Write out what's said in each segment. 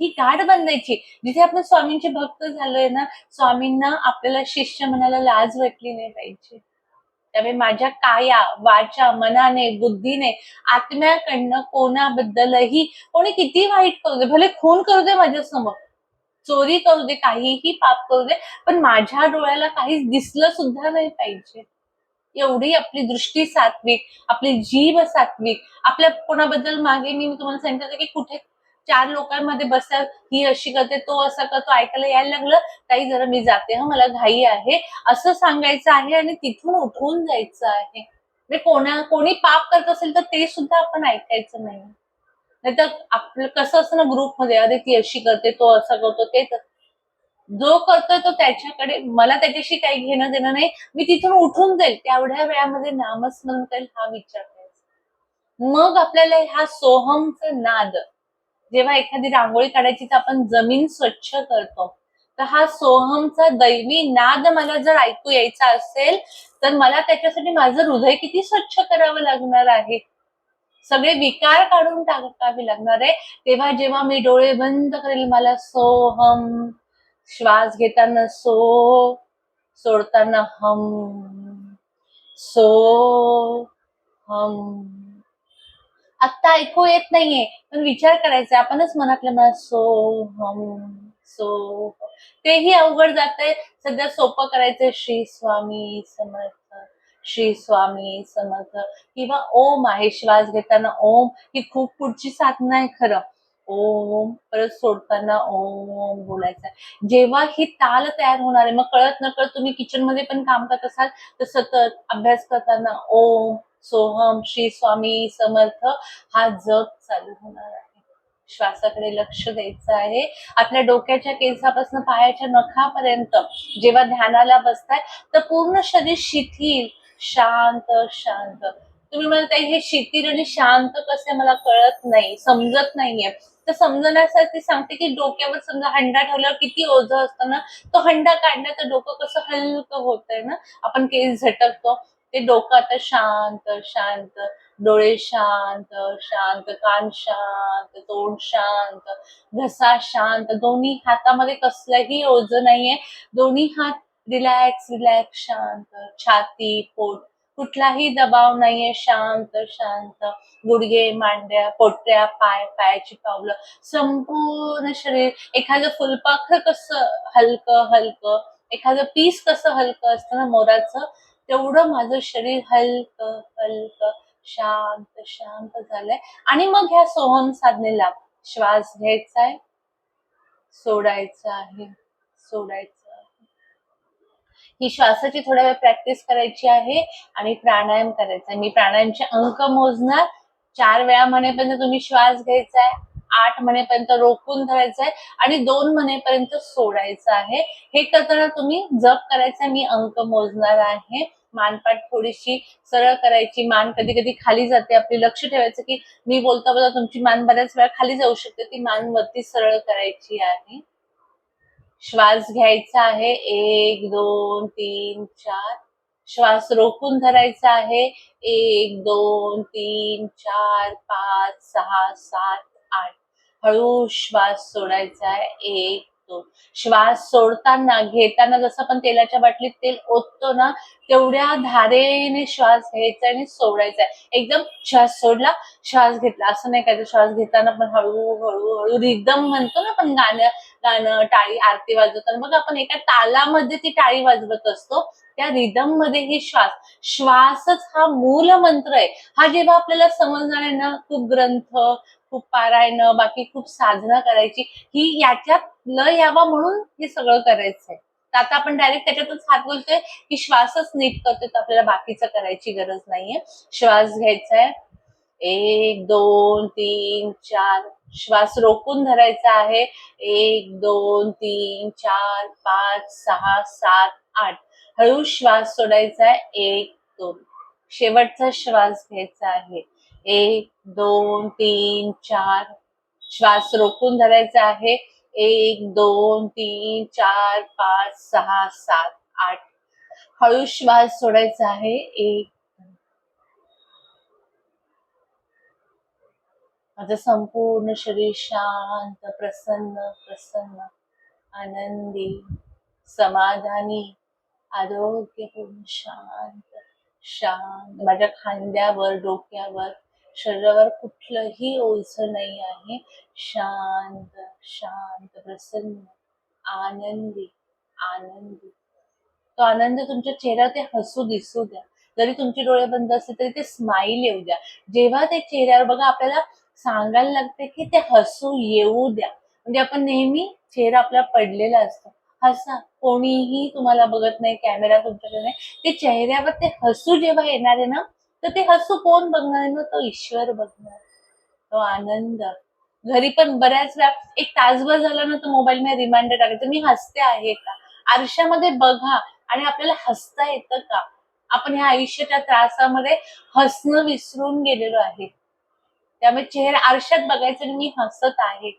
ही गाठ बांधायची. जिथे आपण स्वामींचे भक्त झालोय ना स्वामींना आपल्याला शिष्य म्हणायला लाज वाटली नाही पाहिजे. त्यामुळे माझ्या काया वाचा मनाने बुद्धीने आत्म्याकडनं कोणाबद्दलही कोणी किती वाईट करू दे भले खून करू दे माझ्यासमोर चोरी करू दे काहीही पाप करू दे पण माझ्या डोळ्याला काहीच दिसलं सुद्धा नाही पाहिजे. एवढी आपली दृष्टी सात्विक आपली जीव सात्विक आपल्या कोणाबद्दल मागे मी तुम्हाला सांगितलं की कुठे चार लोकांमध्ये बसतात ही अशी करते तो असा करतो ऐकायला यायला लागलं ताई जरा मी जाते हा मला घाई आहे. असं सांगायचं आहे आणि तिथून उठून जायचं आहे. म्हणजे कोणा कोणी पाप करत असेल तर ते सुद्धा आपण ऐकायचं नाही. नाहीतर आपलं कसं असतं ना ग्रुपमध्ये अरे ती अशी करते तो असा करतो ते तर- जो करतोय तो त्याच्याकडे मला त्याच्याशी काही घेणं देणं नाही. मी तिथून उठून जाईल. तेवढ्या वेळामध्ये नामस्मरण करेल हा विचार करायचा. मग आपल्याला हा सोहमचा नाद जेव्हा एखादी रांगोळी काढायची तर आपण जमीन स्वच्छ करतो. तर हा सोहमचा दैवी नाद मला जर ऐकू यायचा असेल तर मला त्याच्यासाठी माझं हृदय किती स्वच्छ करावं लागणार आहे? सगळे विकार काढून टाकावे लागणार आहे. तेव्हा जेव्हा मी डोळे बंद करेल मला सोहम श्वास घेताना सो सोडताना हम सो हम. आत्ता ऐकू येत नाहीये. पण विचार करायचा आपणच मनातल्या मनात सो हम सो. तेही अवघड जात आहे सध्या सोपं करायचंय श्री स्वामी समर्थ श्री स्वामी समर्थ किंवा ओम आहे. श्वास घेताना ओम ही खूप पुढची साधना आहे खरं. ओम परत सोडताना ओम बोलायचं जेव्हा ही ताल तयार होणार आहे मग कळत न कळत तुम्ही किचनमध्ये पण काम करत असाल तर सतत अभ्यास करताना ओम सोहम श्री स्वामी समर्थ हा जप चालू होणार आहे. श्वासाकडे लक्ष द्यायचं आहे. आपल्या डोक्याच्या केसापासून पायाच्या नखापर्यंत जेव्हा ध्यानाला बसताय तर पूर्ण शरीर शिथिल शांत शांत. तुम्ही म्हणताय हे शिथिल आणि शांत कसे मला कळत नाही समजत नाहीये. तर समजण्यासाठी सांगते की डोक्यावर समजा हंडा ठेवल्यावर किती ओझं असतं ना तो हंडा काढण्याचं डोकं कसं हलकं होतंय ना आपण केस झटकतो. ते डोकं आता शांत शांत डोळे शांत शांत कान शांत तोंड शांत घसा शांत. दोन्ही हातामध्ये कसलंही ओझ नाहीये. दोन्ही हात रिलॅक्स रिलॅक्स शांत. छाती पोट कुठलाही दबाव नाहीये. शांत शांत. गुडघे मांड्या पोट्या पाय पायाची पावलं. संपूर्ण शरीर एखादं फुलपाखर कसं हलकं हलकं एखादं पीस कसं हलकं असतं ना मोराचं तेवढं माझं शरीर हलकं हलकं शांत शांत झालंय. आणि मग ह्या सोहम साधनेला श्वास घ्यायचा आहे सोडायचा आहे सोडायचं आहे. ही श्वासाची थोड्या वेळ प्रॅक्टिस करायची आहे आणि प्राणायाम करायचा आहे. मी प्राणायामचे अंक मोजणार. चार वेळा म्हणेपर्यंत तुम्ही श्वास घ्यायचा आहे आठ म्हणेपर्यंत रोखून धरायचं आहे आणि दोन म्हणेपर्यंत सोडायचं आहे. हे करताना तुम्ही जप करायचा मी अंक मोजणार आहे. मानपाट थोडीशी सरळ करायची. मान कधी कधी खाली जाते. आपली लक्ष ठेवायचं की मी बोलता बोलता तुमची मान बऱ्याच वेळा खाली जाऊ शकते. ती मान वरती सरळ करायची आहे. श्वास घ्यायचा आहे. एक दोन तीन चार. श्वास रोखून धरायचा आहे. एक दोन तीन चार पाच सहा सात आठ. हळू श्वास सोडायचा आहे. एक दोन श्वास सोडताना घेताना जसं आपण तेलाच्या बाटलीत तेल ओततो ना तेवढ्या धारेने श्वास घ्यायचा आणि सोडायचा आहे. एकदम श्वास सोडला श्वास घेतला. असं नाही काय श्वास घेताना पण हळू हळू हळू रिदम म्हणतो ना आपण गाणं गाणं टाळी आरती वाजवताना मग आपण एका तालामध्ये ती टाळी वाजवत असतो. त्या रिदममध्ये ही श्वास श्वासच हा मूल मंत्र आहे. हा जेव्हा आपल्याला समजणार आहे ना खूप ग्रंथ खूप पारायण बाकी खूप साधना करायची ही याच्यात ल यावा म्हणून हे सगळं करायचंय. तर आता आपण डायरेक्ट त्याच्यातच हात बोलतोय की श्वासच नीट करतोय तर आपल्याला बाकीचं करायची गरज नाहीये. श्वास घ्यायचा आहे एक दोन तीन चार श्वास रोखून धरायचा आहे. एक दोन तीन चार पाच सहा सात आठ. हळू श्वास सोडायचा आहे. एक दोन. शेवटचा श्वास घ्यायचा आहे. एक दोन तीन चार. श्वास रोखून धरायचा आहे. एक दोन तीन चार पाच सहा सात आठ. हळू श्वास सोडायचा आहे. एक माझं संपूर्ण शरीर शांत प्रसन्न प्रसन्न आनंदी समाधानी आरोग्यपूर्ण शांत शांत. माझ्या खांद्यावर डोक्यावर शरीरावर कुठलंही ओझं नाही आहे. शांत शांत प्रसन्न आनंदी आनंदी. तो आनंद तुमच्या चेहऱ्यावर ते हसू दिसू द्या. जरी तुमचे डोळे बंद असले तरी ते स्माईल येऊ द्या. जेव्हा ते चेहऱ्यावर बघा आपल्याला सांगायला लागते की ते हसू येऊ द्या. म्हणजे आपण नेहमी चेहरा आपला पडलेला असतो. हसा. कोणीही तुम्हाला बघत नाही कॅमेरा तुमच्याकडे नाही. ते चेहऱ्यावर ते हसू जेव्हा येणार आहे ना तर ते हसू कोण बघणार ना? तो ईश्वर बघणार. तो आनंद. घरी पण बऱ्याच वेळा एक तासभर झाला ना तो मोबाईल मध्ये रिमाइंडर टाकायचं मी हसते आहे का? आरशामध्ये बघा. आणि आपल्याला हसता येतं का? आपण ह्या आयुष्याच्या त्रासामध्ये हसणं विसरून गेलेलो आहे. त्यामुळे चेहरा आरशात बघायचं आणि मी हसत आहे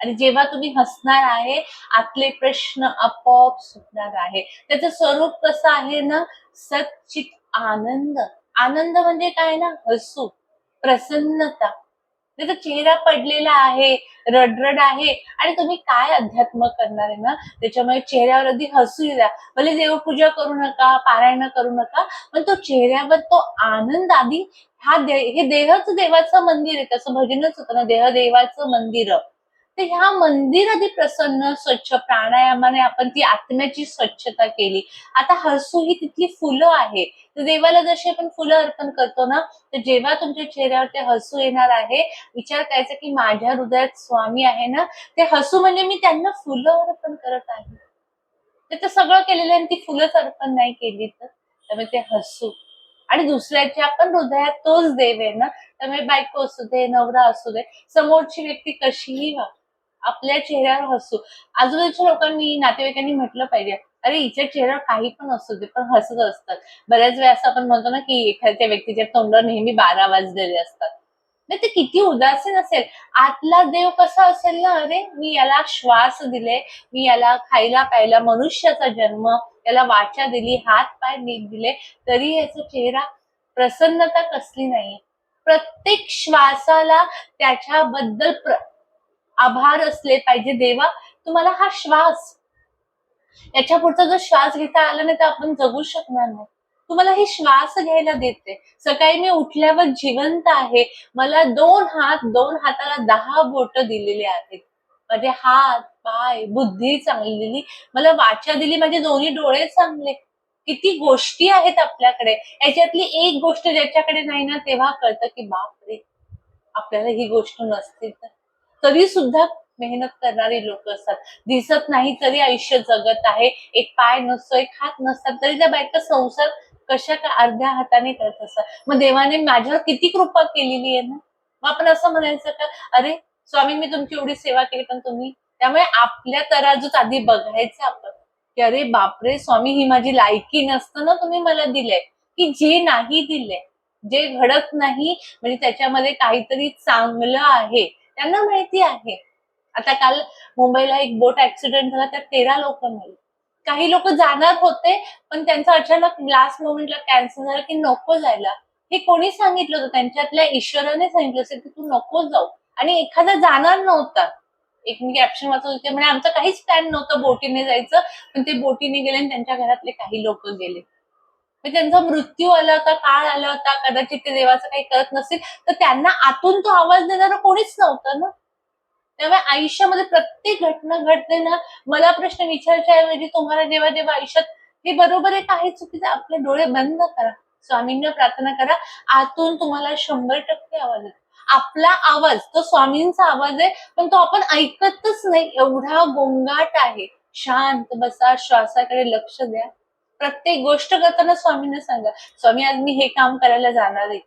आणि जेव्हा तुम्ही हसणार आहे आतले प्रश्न आपोआप सुटणार आहे. त्याचं स्वरूप कसं आहे ना? सच्चित आनंद. आनंद म्हणजे काय ना? हसू. प्रसन्नता. त्याचा चेहरा पडलेला आहे रडरड आहे आणि तुम्ही काय अध्यात्म करणार आहे ना? त्याच्यामुळे चेहऱ्यावर अगदी हसू द्या. भले देवपूजा करू नका पारायण करू नका पण तो चेहऱ्यावर तो आनंद आधी हा दे हे देहच देवाचं मंदिर आहे. तसं भजनच होतं ना देह देवाचं मंदिर. तर ह्या मंदिर आधी प्रसन्न स्वच्छ प्राणायामाने आपण ती आत्म्याची स्वच्छता केली. आता हसू ही तिथली फुलं आहे. तर देवाला जशी आपण फुलं अर्पण करतो ना तर जेव्हा तुमच्या चेहऱ्यावर ते हसू येणार आहे विचार करायचा की माझ्या हृदयात स्वामी आहे ना ते हसू म्हणजे मी त्यांना फुलं अर्पण करत आहे. त्याचं सगळं केलेलं आहे आणि ती फुलंच अर्पण नाही केली तर त्यामुळे ते हसू. आणि दुसऱ्याच्या पण हृदयात तोच देव आहे ना त्यामुळे बायको असू दे नवरा असू दे समोरची व्यक्ती कशीही व्हा आपल्या चेहऱ्यावर हसू. आजूबाजूच्या लोकांनी नातेवाईकांनी म्हटलं पाहिजे. अरे हिच्या चेहऱ्यावर काही पण असू दे पण हसत असतात. बऱ्याच वेळा असं आपण म्हणतो ना की एखाद्या व्यक्तीच्या तोंडावर नेहमी बारा वाजलेले असतात. नाही ते किती उदासीन असेल. आतला देव कसा असेल ना? अरे मी याला श्वास दिले मी याला खायला प्यायला मनुष्याचा जन्म याला वाचा दिली हात पाय नीट दिले तरी याचा चेहरा प्रसन्नता कसली नाही प्रत्येक श्वासाला त्याच्याबद्दल प्र आभार असले पाहिजे देवा तुम्हाला हा श्वास. याच्या पुढचा जर श्वास घेता आला नाही तर आपण जगू शकणार नाही. तुम्हाला हे श्वास घ्यायला देते. सकाळी मी उठल्यावर जिवंत आहे. मला दोन हात दोन हाताला दहा बोट दिलेली आहेत. माझे हात पाय बुद्धी चांगली दिली मला वाचा दिली माझे दोन्ही डोळे चांगले. किती गोष्टी आहेत आपल्याकडे. याच्यातली एक गोष्ट ज्याच्याकडे नाही ना तेव्हा कळतं की बापरे आपल्याला ही गोष्ट नसते तर. तरी सुद्धा मेहनत करणारी लोक असतात. दिसत नाही तरी आयुष्य जगत आहे. एक पाय नसतो एक हात नसतात तरी त्या बायका संसार कशा का अर्ध्या हाताने करत असतात. मग देवाने माझ्यावर किती कृपा केलेली आहे ना? मग आपण असं म्हणायचं का? अरे स्वामी मी तुमची एवढी सेवा केली पण तुम्ही त्यामुळे आपल्या तराजूत आधी बघायचं आपण. की अरे बापरे स्वामी ही माझी लायकी नसतं ना तुम्ही मला दिलंय. की जे नाही दिलंय जे घडत नाही म्हणजे त्याच्यामध्ये काहीतरी चांगलं आहे. त्यांना माहिती आहे. आता काल मुंबईला एक बोट ऍक्सिडेंट झाला त्यात तेरा लोक मेले काही लोक जाणार होते पण त्यांचा अचानक लास्ट मोमेंटला कॅन्सर झाला की नको जायला. हे कोणी सांगितलं होतं? त्यांच्यातल्या ईश्वराने सांगितलं असेल की तू नको जाऊ. आणि एखादा जाणार नव्हता. एक मी कॅप्शन वाचत होते म्हणजे आमचं काहीच प्लॅन नव्हतं बोटीने जायचं पण ते बोटीने गेले आणि त्यांच्या घरातले काही लोक गेले. मग त्यांचा मृत्यू आला होता काळ आला होता कदाचित ते देवाचं काही करत नसेल तर त्यांना आतून तो आवाज देणारा कोणीच नव्हतं ना? त्यामुळे आयुष्यामध्ये प्रत्येक घटना घडते ना मला प्रश्न विचारायच्या ऐवजी तुम्हाला जेव्हा जेव्हा आयुष्यात हे बरोबर आहे काही चुकीचं? आपले डोळे बंद करा. स्वामींना प्रार्थना करा. आतून तुम्हाला शंभर टक्के आवाज येतो. आपला आवाज तो स्वामींचा आवाज आहे पण तो आपण ऐकतच नाही. एवढा गोंगाट आहे. शांत बसा श्वासाकडे लक्ष द्या. प्रत्येक गोष्ट करताना स्वामींना सांगा स्वामी आज मी हे काम करायला जाणार आहे.